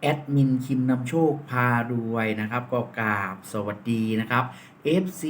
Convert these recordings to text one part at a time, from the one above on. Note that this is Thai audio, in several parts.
แอดมินคิมนำโชคพารวยนะครับ ก็กราบสวัสดีนะครับ FC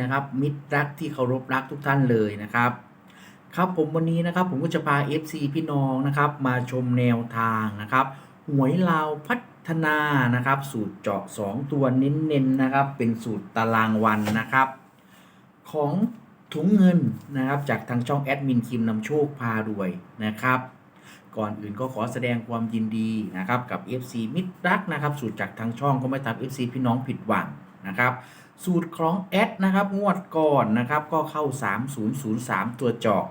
นะครับ มิตรรักที่เคารพรักทุกท่านเลยนะครับ ครับผมวันนี้นะครับผมก็จะพา FC พี่น้องนะครับ มาชมแนวทางนะครับ หวยลาวพัฒนานะครับ สูตรเจาะ 2 ตัวเน้นๆนะครับ เป็นสูตรตารางวันนะครับ ของถุงเงินนะครับ จากทางช่องแอดมินคิมนำโชคพารวยนะครับ ก่อนอื่นก็ขอแสดงความยินดีนะครับกับ FC มิตรรักนะครับสูตรจากทางช่องก็ไม่ทำ FC พี่น้องผิดหวังนะครับสูตรของแอดนะครับงวดก่อนนะครับก็เข้า 3003 ตัวเจาะ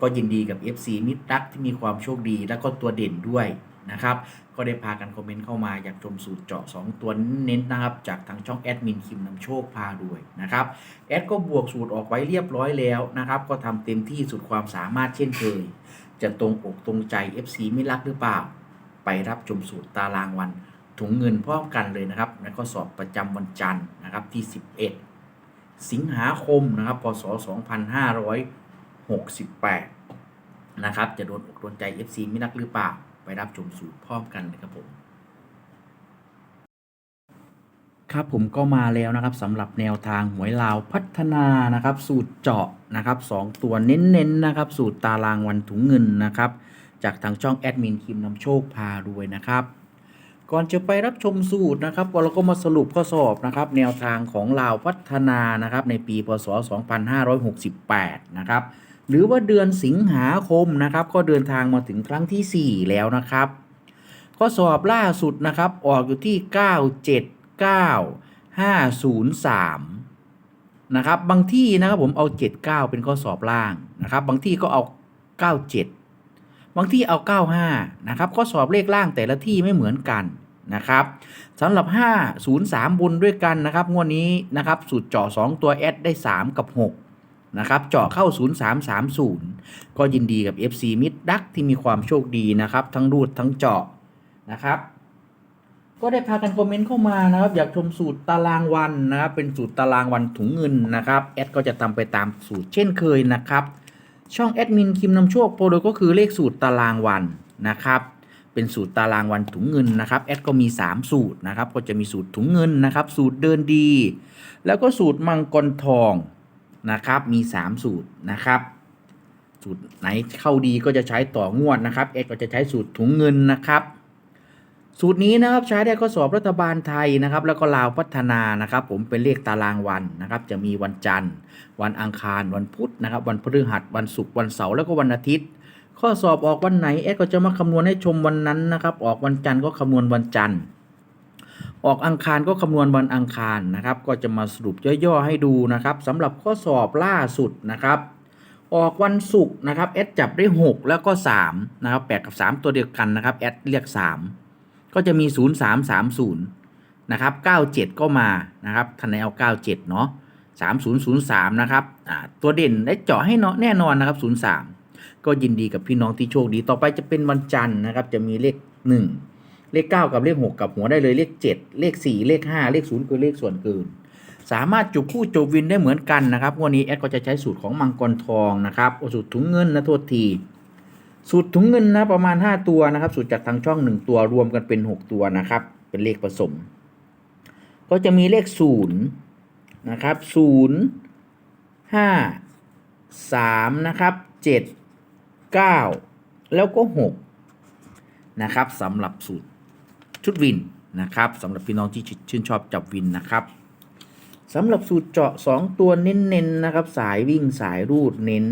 ก็ยินดีกับ FC มิตรรักที่มีความโชคดีแล้วก็ตัวเด่นด้วยนะครับก็ได้พากันคอมเมนต์เข้ามาอยากชมสูตรเจาะ 2 ตัวเน้นนะครับจากทางช่องแอดมินคิมนำโชคพาด้วยนะครับแอดก็บวกสูตรออกไว้เรียบร้อยแล้วนะครับก็ทำเต็มที่สุดความสามารถเช่นเคย จะตรงอกตรงใจ FC ไม่รักหรือเปล่า ไปรับชมสูตรตารางวันถุงเงินพร้อมกันเลยนะครับในข้อสอบประจำวันจันทร์นะครับที่ 11 สิงหาคมนะครับพศ 2568 นะครับ จะโดนอกโดนใจ FC ไม่รักหรือเปล่า ไปรับชมสูตรพร้อมกันเลยครับผม ครับผมก็มาแล้วนะครับสำหรับแนวทางหวยลาวพัฒนานะครับสูตรเจาะนะครับสองตัวเน้นๆนะครับสูตรตารางวันถุงเงินนะครับจากทางช่องแอดมินคิมนำโชคพารวยนะครับก่อนจะไปรับชมสูตรนะครับเราก็มาสรุปข้อสอบนะครับแนวทางของลาวพัฒนานะครับในปีพศ 2568 นะครับหรือว่าเดือนสิงหาคมนะครับก็เดินทางมาถึงครั้งทีสี่4 แล้วนะครับข้อสอบล่าสุดนะครับออกอยู่ที่ 97 503 นะครับ บางที่นะครับผมเอา 79 เป็นข้อสอบล่างนะครับ บางที่ก็เอา 97 บางที่เอา 95 นะครับ ข้อสอบเลขล่างแต่ละที่ไม่เหมือนกันนะครับสำหรับ 503บุญด้วยกันนะครับงวดนี้นะครับสูตรเจาะ2 ตัวแอได้ 3 กับ 6 นะครับ เจาะเข้า 0330 ก็ยินดีกับ FC มิดดักที่มีความโชคดีนะครับ ทั้งรูดทั้งเจาะนะครับ ก็ได้พากันคอมเมนต์เข้ามานะครับ อยากชมสูตรตารางวันนะครับ เป็นสูตรตารางวันถุงเงินนะครับแอดก็จะทำไปตามสูตรเช่นเคยนะครับ ช่องแอดมินคิมนำโชคโปรโดก็คือเลขสูตรตารางวันนะครับ เป็นสูตรตารางวันถุงเงินนะครับแอดก็มี 3 สูตรนะครับ ก็จะมีสูตรถุงเงินนะครับ สูตรเดินดี แล้วก็สูตรมังกรทองนะครับ มี 3 สูตรนะครับสูตรไหนเข้าดีก็จะใช้ต่องวดนะครับแอดก็จะใช้สูตรถุงเงินนะครับ สูตรนี้นะครับใช้ได้ข้อสอบรัฐบาลไทยนะครับ แล้วก็ลาวพัฒนานะครับ ผมเป็นเลขตารางวันนะครับ จะมีวันจันทร์ วันอังคารวันพุธนะครับ วันพฤหัสวันศุกร์วันเสาร์แล้วก็วันอาทิตย์ ข้อสอบออกวันไหนแอดก็จะมาคำนวณให้ชมวันนั้นนะครับ ออกวันจันทร์ก็คำนวณวันจันทร์ ออกอังคารก็คำนวณวันอังคารนะครับ ก็จะมาสรุปย่อๆให้ดูนะครับสำหรับข้อสอบล่าสุดนะครับออกวันศุกร์นะครับแอดจับได้ 6 แล้วก็3นะครับ8กับ 3 ตัวเดียวกันนะครับแอดเรียก 3 ก็จะมี 0 3 3 0 นะครับ 97 ก็มานะครับทันในเอา97 เนาะ3003 นะครับอ่าตัวเด่นได้เจาะให้เนาะแน่นอนนะครับ 03 ก็ยินดีกับพี่น้องที่โชคดี ต่อไปจะเป็นวันจันทร์นะครับ จะมีเลข 1 เลข 9 กับเลข 6 กับหัวได้เลยเลข 7 เลข 4 เลข 5 เลข 0 คือเลขส่วนเกินสามารถจุบคู่จบวินได้เหมือนกันนะครับ วันนี้แอดก็จะใช้สูตรของมังกรทองนะครับ สูตรถุงเงินนะโทษที สูตรถุงเงินนะประมาณ 5 ตัวนะครับ สูตรจากทางช่อง 1 ตัวรวมกันเป็น 6 ตัวนะครับ เป็นเลขผสม ก็จะมีเลข0นะครับ0 5 3นะครับ7 9 แล้วก็ 6 นะครับสำหรับสูตรชุดวินนะครับสำหรับพี่น้องที่ชื่นชอบจับวินนะครับสำหรับสูตรเจาะ 2 ตัวเน้นๆนะครับ สายวิ่งสายรูดเน้น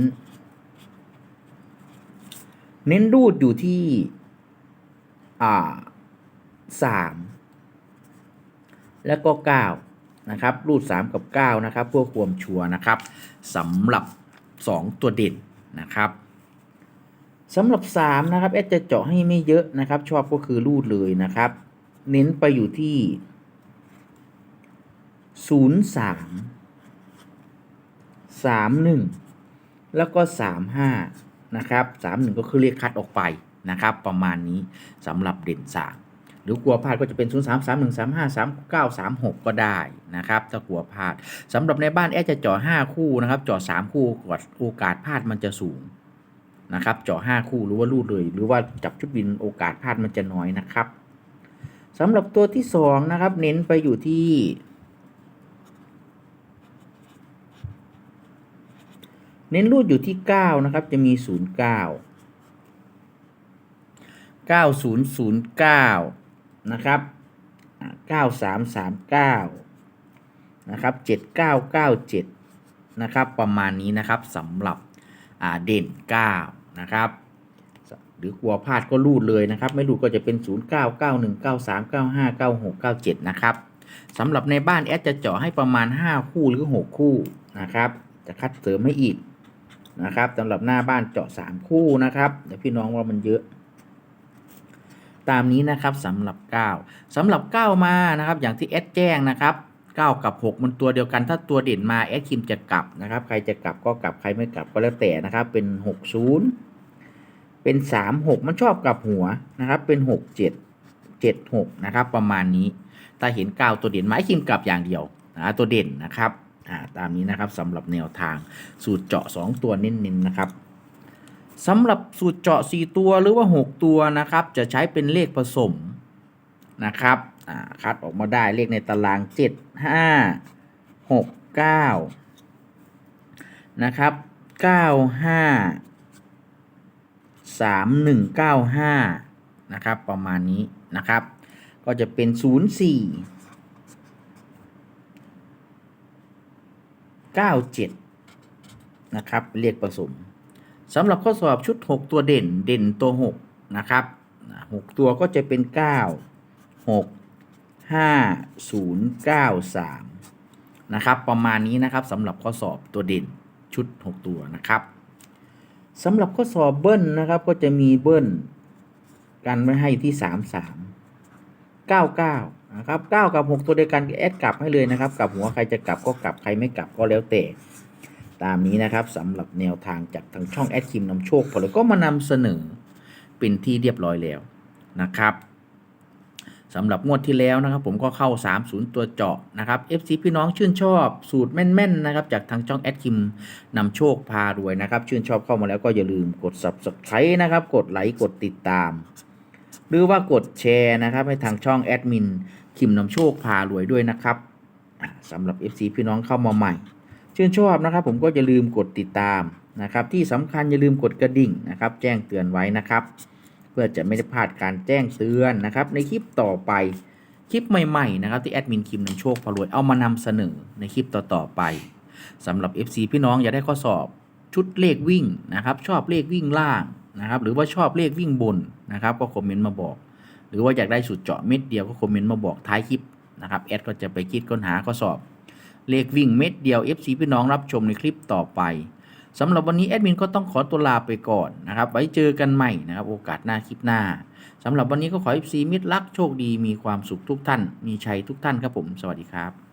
เน้นรูดอยู่ที่ อ่าสามแล้วก็เก้านะครับ รูดสามกับเก้านะครับเพื่อความชัวร์นะครับสำหรับสองตัวเด่นนะครับสำหรับสามนะครับแอดจะเจาะให้ไม่เยอะนะครับ ชอบก็คือรูดเลยนะครับ เน้นไปอยู่ที่ศูนย์สามสามหนึ่งแล้วก็สามห้า นะครับสามหนึ่งก็คือเลขคัดออกไปนะครับประมาณนี้สำหรับเด่นสามหรือกลัวพลาดก็จะเป็น 0 3 3 1 3 5 3 9 3 6 ก็ได้นะครับถ้ากลัวพลาดสำหรับในบ้านแอดจะเจ่อ5คู่นะครับเจ่อ3 คู่กดโอกาสพลาดมันจะสูงนะครับเจ่อ5คู่หรือว่ารูดเลย หรือว่าจับชุดบินโอกาสพลาดมันจะน้อยนะครับสำหรับตัวที่2นะครับเน้นไปอยู่ที่ เน้นรูดอยู่ที่ 9 นะครับ จะมี 0 9 9009 นะครับอ่า9339 นะครับ 7997 นะครับ ประมาณนี้นะครับสำหรับอ่าเด่น 9 นะครับ หรือกลัวพลาดก็รูดเลยนะครับ ไม่รูดก็จะเป็น 09 91 93 95 96 97 นะครับสำหรับในบ้านแอดจะเจาะให้ประมาณ 5 คู่หรือ 6 คู่นะครับ จะคัดเสริมให้อีก นะครับสำหรับหน้าบ้านเจาะ3คู่นะครับเดี๋ยวพี่น้องว่ามันเยอะ ตามนี้นะครับสำหรับ 9สำหรับ 9 มานะครับ อย่างที่แอดแจ้งนะครับ9กับ 6 มันตัวเดียวกันถ้าตัวเด่นมาแอดคิมจะกลับนะครับ ใครจะกลับก็กลับใครไม่กลับก็แล้วแต่นะครับ เป็น 60 เป็น 36 มันชอบกลับหัวนะครับ เป็น 67 76 นะครับ ประมาณนี้ ถ้าเห็น 9 ตัวเด่นไมาแอดคิมกลับอย่างเดียวนะตัวเด่นนะครับ อ่าตามนี้นะครับสำหรับแนวทางสูตรเจาะ 2 ตัวเน้นๆนะครับสำหรับสูตรเจาะ 4 ตัวหรือว่า 6 ตัวนะครับ จะใช้เป็นเลขผสมนะครับอ่าคัดออกมาได้เลขในตาราง 7 5 6 9นะครับ95 3195 นะครับ ประมาณนี้นะครับ ก็จะเป็น 04 97 นะครับเลขผสมสำหรับข้อสอบชุด 6 ตัวเด่นเด่นตัว 6 นะครับ6ตัวก็จะเป็น 9 6 5 0 9 3 นะครับ ประมาณนี้นะครับสำหรับข้อสอบตัวเด่นชุด 6 ตัวนะครับสำหรับข้อสอบเบิ้ลนะครับก็จะมีเบิ้ลกันไว้ให้ที่ 3 3 9 9 นะครับ9กับ6ตัวเดียวกันแอดกลับให้เลยนะครับกลับหัวใครจะกลับก็กลับใครไม่กลับก็แล้วแต่ตามนี้นะครับสำหรับแนวทางจากทางช่องแอดคิมนำโชคพอแล้วก็มานำเสนอเป็นที่เรียบร้อยแล้วนะครับสำหรับงวดที่แล้วนะครับผมก็เข้า 30 ตัวเจาะนะครับ FC พี่น้องชื่นชอบสูตรแม่นๆนะครับจากทางช่องแอดคิมนำโชคพารวยนะครับ ชื่นชอบเข้ามาแล้วก็อย่าลืมกด subscribe นะครับ กดไลค์กดติดตาม หรือว่ากดแชร์นะครับให้ทางช่องแอดมินคิมนำโชคพารวยด้วยนะครับสำหรับ FC พี่น้องเข้ามาใหม่ ชื่นชอบนะครับ ผมก็อย่าลืมกดติดตามนะครับ ที่สำคัญอย่าลืมกดกระดิ่งนะครับ แจ้งเตือนไว้นะครับ เพื่อจะไม่ได้พลาดการแจ้งเตือนนะครับ ในคลิปต่อไปคลิปใหม่ๆนะครับที่แอดมินคิมนำโชคพารวยเอามานำเสนอในคลิปต่อๆไปสำหรับ FC พี่น้องอยากได้ข้อสอบชุดเลขวิ่งนะครับ ชอบเลขวิ่งล่าง นะครับหรือว่าชอบเลขวิ่งบนนะครับก็คอมเมนต์มาบอก หรือว่าอยากได้สูตรเจาะเม็ดเดียวก็คอมเมนต์มาบอกท้ายคลิปนะครับแอดก็จะไปคิดค้นหาข้อสอบ เลขวิ่งเม็ดเดียว FC พี่น้องรับชมในคลิปต่อไปสำหรับวันนี้แอดมินก็ต้องขอตัวลาไปก่อนนะครับ ไว้เจอกันใหม่นะครับ โอกาสหน้าคลิปหน้าสำหรับวันนี้ก็ขอ FC มิตรรักโชคดีมีความสุขทุกท่าน มีชัยทุกท่านครับผม สวัสดีครับ